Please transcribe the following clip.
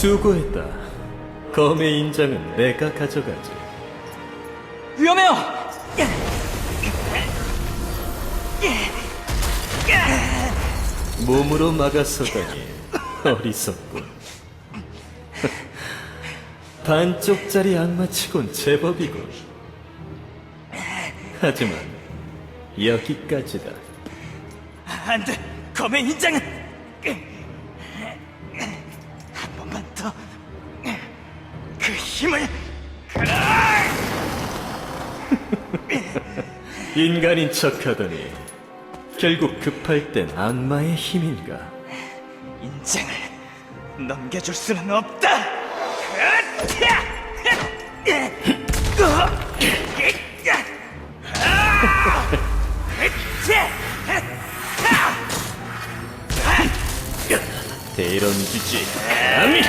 수고했다. 검의 인장은 내가 가져가지. 위험해요! 몸으로 막아서다니 어리석군. 반쪽짜리 악마치곤 제법이군. 하지만 여기까지다. 안 돼! 검의 인장은! 힘을! 인간인 척하더니 결국 급할 땐 악마의 힘인가? 인장을 넘겨줄 수는 없다! 대런 주지 감히!